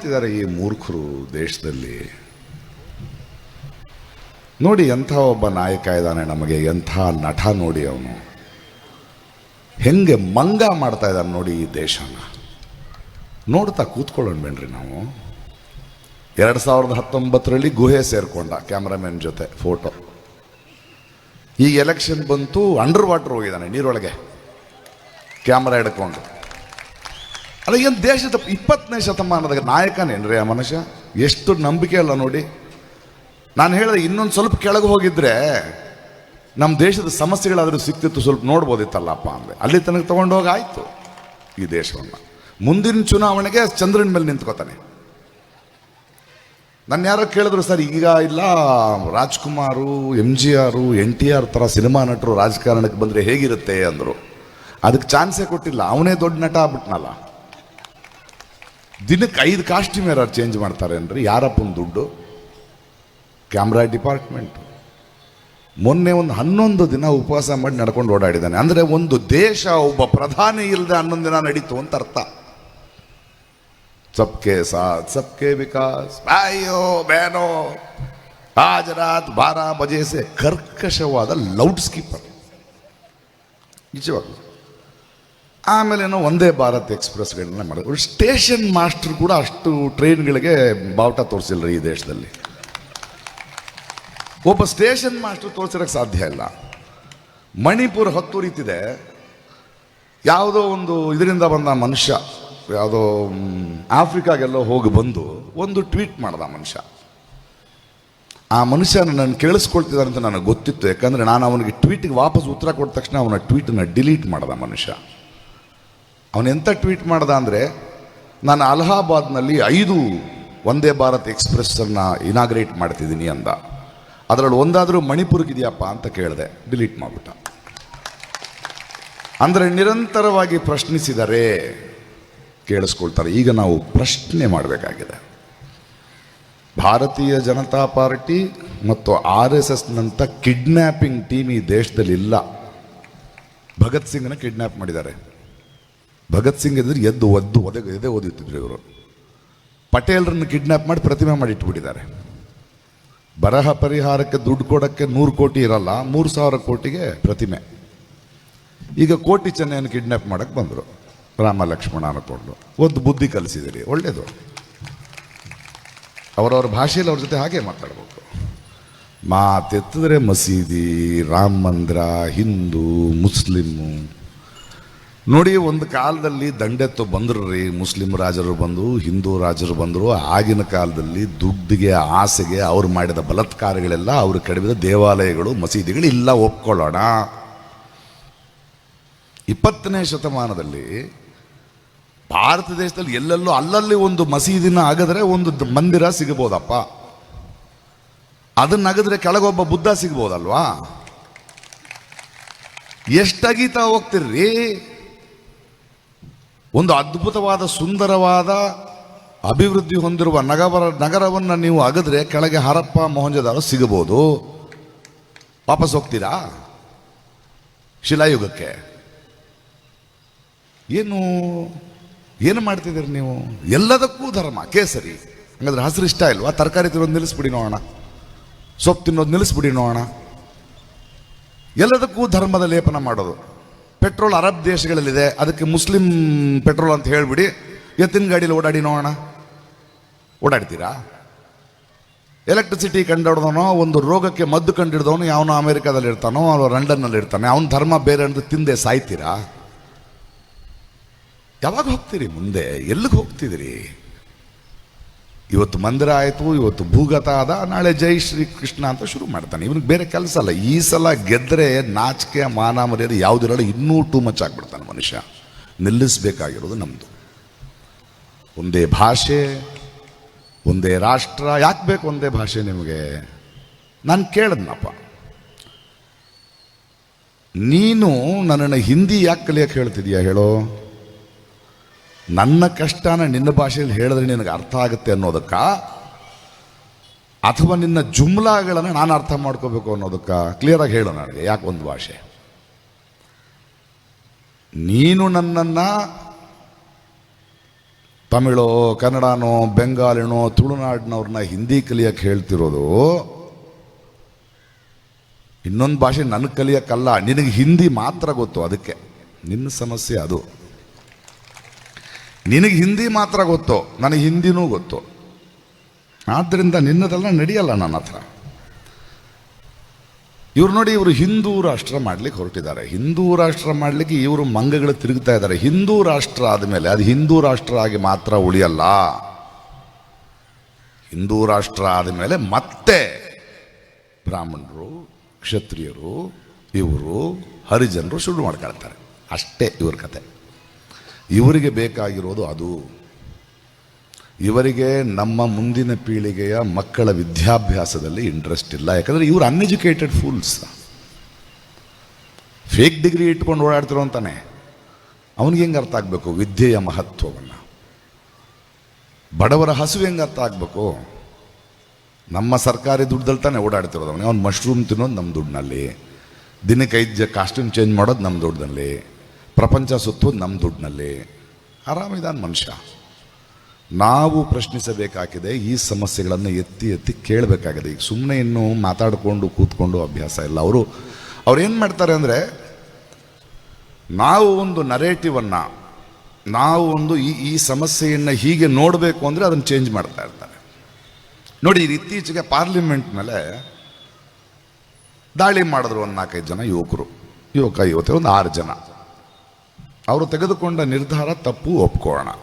ಮಾಡ್ತಿದ್ದಾರೆ ಈ ಮೂರ್ಖರು ದೇಶದಲ್ಲಿ. ನೋಡಿ ಎಂಥ ಒಬ್ಬ ನಾಯಕ ಇದ್ದಾನೆ ನಮಗೆ, ಎಂಥ ನಟ ನೋಡಿ ಅವನು. ಹೆಂಗೆ ಮಂಗ ಮಾಡ್ತಾ ಇದ್ದಾನೆ ನೋಡಿ ಈ ದೇಶನ. ನೋಡ್ತಾ ಕೂತ್ಕೊಳ್ಳೋಣ ಬೇಡ್ರಿ ನಾವು? ಎರಡು ಸಾವಿರದ ಹತ್ತೊಂಬತ್ತರಲ್ಲಿ ಗುಹೆ ಸೇರಿಕೊಂಡ ಕ್ಯಾಮ್ರಾಮ್ಯಾನ್ ಜೊತೆ ಫೋಟೋ. ಈ ಎಲೆಕ್ಷನ್ ಬಂತು ಅಂಡರ್ ವಾಟರ್ ಹೋಗಿದ್ದಾನೆ ನೀರೊಳಗೆ. ಕ್ಯಾಮ್ರಾ ಹಿಡ್ಕೊಂಡು. ಅಲ್ಲ, ಏನು ದೇಶದ ಇಪ್ಪತ್ತನೇ ಶತಮಾನದಾಗ ನಾಯಕನೇನ್ರಿ ಆ ಮನುಷ್ಯ? ಎಷ್ಟು ನಂಬಿಕೆ ಅಲ್ಲ ನೋಡಿ. ನಾನು ಹೇಳಿದೆ, ಇನ್ನೊಂದು ಸ್ವಲ್ಪ ಕೆಳಗೆ ಹೋಗಿದ್ರೆ ನಮ್ಮ ದೇಶದ ಸಮಸ್ಯೆಗಳಾದರೂ ಸಿಕ್ತಿತ್ತು, ಸ್ವಲ್ಪ ನೋಡ್ಬೋದಿತ್ತಲ್ಲಪ್ಪ ಅಂದರೆ. ಅಲ್ಲಿ ತನಕ ತಗೊಂಡೋಗಿ ಆಯಿತು ಈ ದೇಶವನ್ನು. ಮುಂದಿನ ಚುನಾವಣೆಗೆ ಚಂದ್ರನ ಮೇಲೆ ನಿಂತ್ಕೋತಾನೆ. ನನ್ನ ಯಾರೋ ಕೇಳಿದ್ರು, ಸರ್, ಈಗ ಇಲ್ಲ, Rajkumar M G R, N T R ಥರ ಸಿನಿಮಾ ನಟರು ರಾಜಕಾರಣಕ್ಕೆ ಬಂದರೆ ಹೇಗಿರುತ್ತೆ? ಅಂದರು. ಅದಕ್ಕೆ ಚಾನ್ಸೇ ಕೊಟ್ಟಿಲ್ಲ. ಅವನೇ ದೊಡ್ಡ ನಟ ಆಗ್ಬಿಟ್ನಲ್ಲ. ದಿನಕ್ಕೆ ಐದು ಕಾಸ್ಟ್ಯೂಮ್ ಯಾರು ಚೇಂಜ್ ಮಾಡ್ತಾರೆ ಅಂದ್ರೆ ಯಾರಪ್ಪನ ದುಡ್ಡು? ಕ್ಯಾಮ್ರಾ ಡಿಪಾರ್ಟ್ಮೆಂಟ್ ಮೊನ್ನೆ ಒಂದು ಹನ್ನೊಂದು ದಿನ ಉಪವಾಸ ಮಾಡಿ ನಡ್ಕೊಂಡು ಓಡಾಡಿದ್ದಾನೆ. ಅಂದರೆ ಒಂದು ದೇಶ ಒಬ್ಬ ಪ್ರಧಾನಿ ಇಲ್ಲದೆ ಹನ್ನೊಂದು ದಿನ ನಡೀತು ಅಂತ ಅರ್ಥ. ಸಬ್ಕೆ ಸಾಥ್, ಸಬ್ಕೆ ವಿಕಾಸ್. ಬಾಯೋ ಬೇನೋ ಆಜ್ ಬಾರಾ, ಬಜೆಸೆ. ಕರ್ಕಶವಾದ ಲೌಡ್ ಸ್ಕೀಪರ್. ನಿಜವಾಗ್ಲು. ಆಮೇಲೆ ನಾವು ಒಂದೇ ಭಾರತ್ ಎಕ್ಸ್ಪ್ರೆಸ್ಗಳನ್ನ ಮಾಡಿದ್ರು. ಸ್ಟೇಷನ್ ಮಾಸ್ಟರ್ ಕೂಡ ಅಷ್ಟು ಟ್ರೈನ್ಗಳಿಗೆ ಬಾವುಟ ತೋರಿಸಿಲ್ಲ ಈ ದೇಶದಲ್ಲಿ. ಒಬ್ಬ ಸ್ಟೇಷನ್ ಮಾಸ್ಟರ್ ತೋರಿಸಿರೋಕ್ಕೆ ಸಾಧ್ಯ ಇಲ್ಲ. ಮಣಿಪುರ ಹೊತ್ತುರಿತಿದೆ ಯಾವುದೋ ಒಂದು ಇದರಿಂದ ಬಂದ ಮನುಷ್ಯ, ಯಾವುದೋ ಆಫ್ರಿಕಾಗೆಲ್ಲೋ ಹೋಗಿ ಬಂದು ಒಂದು ಟ್ವೀಟ್ ಮಾಡ್ದ ಮನುಷ್ಯ. ಆ ಮನುಷ್ಯ ನನ್ನ ಕೇಳಿಸ್ಕೊಳ್ತಿದ್ದಾರೆ ಅಂತ ನನಗೆ ಗೊತ್ತಿತ್ತು. ಯಾಕಂದರೆ ನಾನು ಅವನಿಗೆ ಟ್ವೀಟಿಗೆ ವಾಪಸ್ ಉತ್ತರ ಕೊಟ್ಟ ತಕ್ಷಣ ಅವನ ಟ್ವೀಟನ್ನು ಡಿಲೀಟ್ ಮಾಡ್ದ ಮನುಷ್ಯ. ಅವನು ಎಂಥ ಟ್ವೀಟ್ ಮಾಡ್ದ ಅಂದರೆ, ನಾನು ಅಲಹಾಬಾದ್ನಲ್ಲಿ ಐದು ಒಂದೇ ಭಾರತ್ ಎಕ್ಸ್ಪ್ರೆಸ್ಸನ್ನು ಇನಾಗ್ರೇಟ್ ಮಾಡ್ತಿದ್ದೀನಿ ಅಂದ. ಅದರಲ್ಲಿ ಒಂದಾದರೂ ಮಣಿಪುರಕ್ಕಿದೆಯಪ್ಪ ಅಂತ ಕೇಳಿದೆ, ಡಿಲೀಟ್ ಮಾಡಿಬಿಟ್ಟ. ಅಂದರೆ ನಿರಂತರವಾಗಿ ಪ್ರಶ್ನಿಸಿದರೆ ಕೇಳಿಸ್ಕೊಳ್ತಾರೆ, ಈಗ ನಾವು ಪ್ರಶ್ನೆ ಮಾಡಬೇಕಾಗಿದೆ. ಭಾರತೀಯ ಜನತಾ ಪಾರ್ಟಿ ಮತ್ತು ಆರ್ ಎಸ್ ಎಸ್ನಂಥ ಕಿಡ್ನ್ಯಾಪಿಂಗ್ ಟೀಮ್ ಈ ದೇಶದಲ್ಲಿ ಇಲ್ಲ ಭಗತ್ ಸಿಂಗ್ನ ಕಿಡ್ನ್ಯಾಪ್ ಮಾಡಿದ್ದಾರೆ. ಭಗತ್ ಸಿಂಗ್ ಇದ್ರೆ ಎದ್ದು ಒದ್ದು ಒದೆ ಎದೆ ಓದಿತ್ತಿದ್ರು ಇವರು. ಪಟೇಲ್ರನ್ನು ಕಿಡ್ನ್ಯಾಪ್ ಮಾಡಿ ಪ್ರತಿಮೆ ಮಾಡಿ ಇಟ್ಬಿಟ್ಟಿದ್ದಾರೆ. ಬರಹ ಪರಿಹಾರಕ್ಕೆ ದುಡ್ಡು ಕೊಡೋಕ್ಕೆ ನೂರು ಕೋಟಿ ಇರಲ್ಲ, ಮೂರು ಸಾವಿರ ಕೋಟಿಗೆ ಪ್ರತಿಮೆ. ಈಗ ಕೋಟಿ ಚೆನ್ನೆಯನ್ನು ಕಿಡ್ನ್ಯಾಪ್ ಮಾಡಕ್ಕೆ ಬಂದರು ರಾಮ ಲಕ್ಷ್ಮಣ ಅನ್ಕೊಂಡು ಒಂದು ಬುದ್ಧಿ ಕಲಿಸಿದಿರಿ, ಒಳ್ಳೇದು. ಅವರವ್ರ ಭಾಷೆಯಲ್ಲಿ ಅವ್ರ ಜೊತೆ ಹಾಗೆ ಮಾತಾಡಬೇಕು. ಮಾತೆತ್ತಿದ್ರೆ ಮಸೀದಿ, ರಾಮ ಮಂದಿರ, ಹಿಂದೂ ಮುಸ್ಲಿಮ್ಮು ನೋಡಿ, ಒಂದು ಕಾಲದಲ್ಲಿ ದಂಡೆತ್ತು ಬಂದರು ರೀ. ಮುಸ್ಲಿಂ ರಾಜರು ಬಂದರು, ಹಿಂದೂ ರಾಜರು ಬಂದರು. ಆಗಿನ ಕಾಲದಲ್ಲಿ ದುಡ್ಡಿಗೆ, ಆಸೆಗೆ ಅವ್ರು ಮಾಡಿದ ಬಲತ್ಕಾರಗಳೆಲ್ಲ ಅವರು ಕಡಿಮೆ ದೇವಾಲಯಗಳು, ಮಸೀದಿಗಳು ಇಲ್ಲ, ಒಪ್ಕೊಳ್ಳೋಣ. ಇಪ್ಪತ್ತನೇ ಶತಮಾನದಲ್ಲಿ ಭಾರತ ದೇಶದಲ್ಲಿ ಎಲ್ಲೆಲ್ಲೋ ಅಲ್ಲಲ್ಲಿ ಒಂದು ಮಸೀದಿನ ಆಗದ್ರೆ ಒಂದು ಮಂದಿರ ಸಿಗಬಹುದಪ್ಪ ಅದನ್ನ ಕೆಳಗೆ ಕೆಳಗೊಬ್ಬ ಬುದ್ಧ ಸಿಗ್ಬೋದಲ್ವಾ? ಎಷ್ಟಗೀತಾ ಹೋಗ್ತಿರ್ರಿ? ಒಂದು ಅದ್ಭುತವಾದ, ಸುಂದರವಾದ ಅಭಿವೃದ್ಧಿ ಹೊಂದಿರುವ ನಗರ, ನಗರವನ್ನು ನೀವು ಅಗದ್ರೆ ಕೆಳಗೆ ಹರಪ್ಪ ಮೊಹಂಜದಾರ ಸಿಗಬಹುದು. ವಾಪಸ್ ಹೋಗ್ತೀರಾ? ಶಿಲಾಯುಗಕ್ಕೆ. ಏನು ಏನು ಮಾಡ್ತಿದ್ದೀರಿ ನೀವು? ಎಲ್ಲದಕ್ಕೂ ಧರ್ಮ, ಕೇಸರಿ. ಹಂಗಾದ್ರೆ ಹಸಿರು ಇಷ್ಟ ಇಲ್ವಾ? ತರಕಾರಿ ತಿನ್ನೋದು ನಿಲ್ಲಿಸ್ಬಿಡಿ ನೋಡೋಣ. ಸೊಪ್ಪು ತಿನ್ನೋದು ನಿಲ್ಲಿಸ್ಬಿಡಿ ನೋಡೋಣ. ಎಲ್ಲದಕ್ಕೂ ಧರ್ಮದ ಲೇಪನ ಮಾಡೋದು. ಪೆಟ್ರೋಲ್ ಅರಬ್ ದೇಶಗಳಲ್ಲಿದೆ, ಅದಕ್ಕೆ ಮುಸ್ಲಿಂ ಪೆಟ್ರೋಲ್ ಅಂತ ಹೇಳಿಬಿಡಿ. ಎತ್ತಿನ ಗಾಡಿಯಲ್ಲಿ ಓಡಾಡಿ ನೋಡೋಣ. ಓಡಾಡ್ತೀರಾ? ಎಲೆಕ್ಟ್ರಿಸಿಟಿ ಕಂಡುಹಿಡ್ದವನೋ ಒಂದು ರೋಗಕ್ಕೆ ಮದ್ದು ಕಂಡಿಡ್ದವನು ಯಾವನೋ ಅಮೇರಿಕಾದಲ್ಲಿ ಇರ್ತಾನೋ ಅವನು ಲಂಡನ್ನಲ್ಲಿ ಇರ್ತಾನೆ. ಅವನ ಧರ್ಮ ಬೇರೆ ಅಂತ ತಿಂದೆ ಸಾಯ್ತೀರಾ? ಯಾವಾಗ ಹೋಗ್ತೀರಿ ಮುಂದೆ? ಎಲ್ಲಿಗೆ ಹೋಗ್ತಿದ್ದೀರಿ? ಇವತ್ತು ಮಂದಿರ ಆಯಿತು, ಇವತ್ತು ಭೂಗತ ಆದ, ನಾಳೆ ಜೈ ಶ್ರೀ ಕೃಷ್ಣ ಅಂತ ಶುರು ಮಾಡ್ತಾನೆ. ಇವನಿಗೆ ಬೇರೆ ಕೆಲಸ ಅಲ್ಲ. ಈ ಸಲ ಗೆದ್ದರೆ ನಾಚಿಕೆ, ಮಾನ ಮರ್ಯಾದೆ ಯಾವುದಿರಲ್ಲ, ಇನ್ನೂ ಟೂ ಮಚ್ ಆಗ್ಬಿಡ್ತಾನೆ ಮನುಷ್ಯ. ನಿಲ್ಲಿಸಬೇಕಾಗಿರೋದು ನಮ್ಮದು ಒಂದೇ ಭಾಷೆ, ಒಂದೇ ರಾಷ್ಟ್ರ, ಯಾಕೆ ಬೇಕು ಒಂದೇ ಭಾಷೆ ನಿಮಗೆ? ನಾನು ಕೇಳಿದ್ನಪ್ಪ. ನೀನು ನನ್ನನ್ನು ಹಿಂದಿ ಯಾಕೆ ಕಲಿಯಕ್ಕೆ ಹೇಳ್ತಿದೀಯ ಹೇಳೋ? ನನ್ನ ಕಷ್ಟನ ನಿನ್ನ ಭಾಷೆಯಲ್ಲಿ ಹೇಳಿದ್ರೆ ನಿನಗೆ ಅರ್ಥ ಆಗುತ್ತೆ ಅನ್ನೋದಕ್ಕ? ಅಥವಾ ನಿನ್ನ ಜುಮ್ಲಾಗಳನ್ನು ನಾನು ಅರ್ಥ ಮಾಡ್ಕೋಬೇಕು ಅನ್ನೋದಕ್ಕ? ಕ್ಲಿಯರಾಗಿ ಹೇಳು ನನಗೆ ಯಾಕೆ ಒಂದು ಭಾಷೆ? ನೀನು ನನ್ನನ್ನು ತಮಿಳೋ, ಕನ್ನಡನೋ, ಬೆಂಗಾಲಿನೋ, ತುಳುನಾಡಿನವ್ರನ್ನ ಹಿಂದಿ ಕಲಿಯಕ್ಕೆ ಹೇಳ್ತಿರೋದು, ಇನ್ನೊಂದು ಭಾಷೆ ನನಗೆ ಕಲಿಯೋಕ್ಕಲ್ಲ, ನಿನಗೆ ಹಿಂದಿ ಮಾತ್ರ ಗೊತ್ತು, ಅದಕ್ಕೆ ನಿನ್ನ ಸಮಸ್ಯೆ ಅದು. ನಿನಗೆ ಹಿಂದಿ ಮಾತ್ರ ಗೊತ್ತು? ನನಗೆ ಹಿಂದಿನೂ ಗೊತ್ತು? ಆದ್ದರಿಂದ ನಿನ್ನದೆಲ್ಲ ನಡೆಯಲ್ಲ ನನ್ನ ಹತ್ರ. ಇವ್ರು ನೋಡಿ, ಇವರು ಹಿಂದೂ ರಾಷ್ಟ್ರ ಮಾಡ್ಲಿಕ್ಕೆ ಹೊರಟಿದ್ದಾರೆ. ಹಿಂದೂ ರಾಷ್ಟ್ರ ಮಾಡಲಿಕ್ಕೆ ಇವರು ಮಂಗಗಳು ತಿರುಗ್ತಾ ಇದ್ದಾರೆ. ಹಿಂದೂ ರಾಷ್ಟ್ರ ಆದಮೇಲೆ, ಅದು ಹಿಂದೂ ರಾಷ್ಟ್ರ ಆಗಿ ಮಾತ್ರ ಉಳಿಯಲ್ಲ. ಹಿಂದೂ ರಾಷ್ಟ್ರ ಆದಮೇಲೆ ಮತ್ತೆ ಬ್ರಾಹ್ಮಣರು, ಕ್ಷತ್ರಿಯರು, ಇವರು ಹರಿಜನರು ಶುರು ಮಾಡ್ಕೊಳ್ತಾರೆ. ಅಷ್ಟೇ ಇವ್ರ ಕತೆ. ಇವರಿಗೆ ಬೇಕಾಗಿರೋದು ಅದು. ಇವರಿಗೆ ನಮ್ಮ ಮುಂದಿನ ಪೀಳಿಗೆಯ ಮಕ್ಕಳ ವಿದ್ಯಾಭ್ಯಾಸದಲ್ಲಿ ಇಂಟ್ರೆಸ್ಟ್ ಇಲ್ಲ. ಯಾಕಂದರೆ ಇವರು ಅನ್ಎಜುಕೇಟೆಡ್ ಫೂಲ್ಸ್ ಫೇಕ್ ಡಿಗ್ರಿ ಇಟ್ಕೊಂಡು ಓಡಾಡ್ತಿರೋ ಅಂತಾನೆ. ಅವನಿಗೆ ಹೆಂಗೆ ಅರ್ಥ ಆಗಬೇಕು? ವಿದ್ಯೆಯ ಮಹತ್ವವನ್ನು. ಬಡವರ ಹಸುವು ಹೆಂಗೆ ಅರ್ಥ ಆಗಬೇಕು? ನಮ್ಮ ಸರ್ಕಾರಿ ದುಡ್ಡಲ್ಲಿ ತಾನೇ ಓಡಾಡ್ತಿರೋದು ಅವನಿಗೆ ಅವ್ನು ಮಶ್ರೂಮ್ ತಿನ್ನೋದು ನಮ್ಮ ದುಡ್ಡಿನಲ್ಲಿ. ದಿನಕ್ಕೆ ಐದು ಕಾಸ್ಟ್ಯೂಮ್ ಚೇಂಜ್ ಮಾಡೋದು ನಮ್ಮ ದುಡ್ಡಿನಲ್ಲಿ. ಪ್ರಪಂಚ ಸುತ್ತು ನಮ್ಮ ದುಡ್ಡಿನಲ್ಲಿ. ಆರಾಮಿದಾನ ಮನುಷ್ಯ. ನಾವು ಪ್ರಶ್ನಿಸಬೇಕಾಗಿದೆ ಈ ಸಮಸ್ಯೆಗಳನ್ನು ಎತ್ತಿ ಎತ್ತಿ ಕೇಳಬೇಕಾಗಿದೆ. ಈಗ ಸುಮ್ಮನೆ ಇನ್ನು ಮಾತಾಡಿಕೊಂಡು ಕೂತ್ಕೊಂಡು ಅಭ್ಯಾಸ ಇಲ್ಲ. ಅವರು, ಅವ್ರು ಏನು ಮಾಡ್ತಾರೆ ಅಂದರೆ, ನಾವು ಒಂದು ನರೇಟಿವನ್ನು ನಾವು ಒಂದು ಈ ಈ ಸಮಸ್ಯೆಯನ್ನು ಹೀಗೆ ನೋಡಬೇಕು ಅಂದರೆ ಅದನ್ನು ಚೇಂಜ್ ಮಾಡ್ತಾ ಇರ್ತಾರೆ. ನೋಡಿ, ಇದು ಇತ್ತೀಚೆಗೆ ಪಾರ್ಲಿಮೆಂಟ್ ಮೇಲೆ ದಾಳಿ ಮಾಡಿದ್ರು ಒಂದು ನಾಲ್ಕೈದು ಜನ ಯುವಕರು. ಯುವಕ, ಯುವತಿ, ಒಂದು ಆರು ಜನ. ಅವರು ತೆಗೆದುಕೊಂಡ ನಿರ್ಧಾರ ತಪ್ಪು ಒಪ್ಕೊಳ್ಳೋಣ.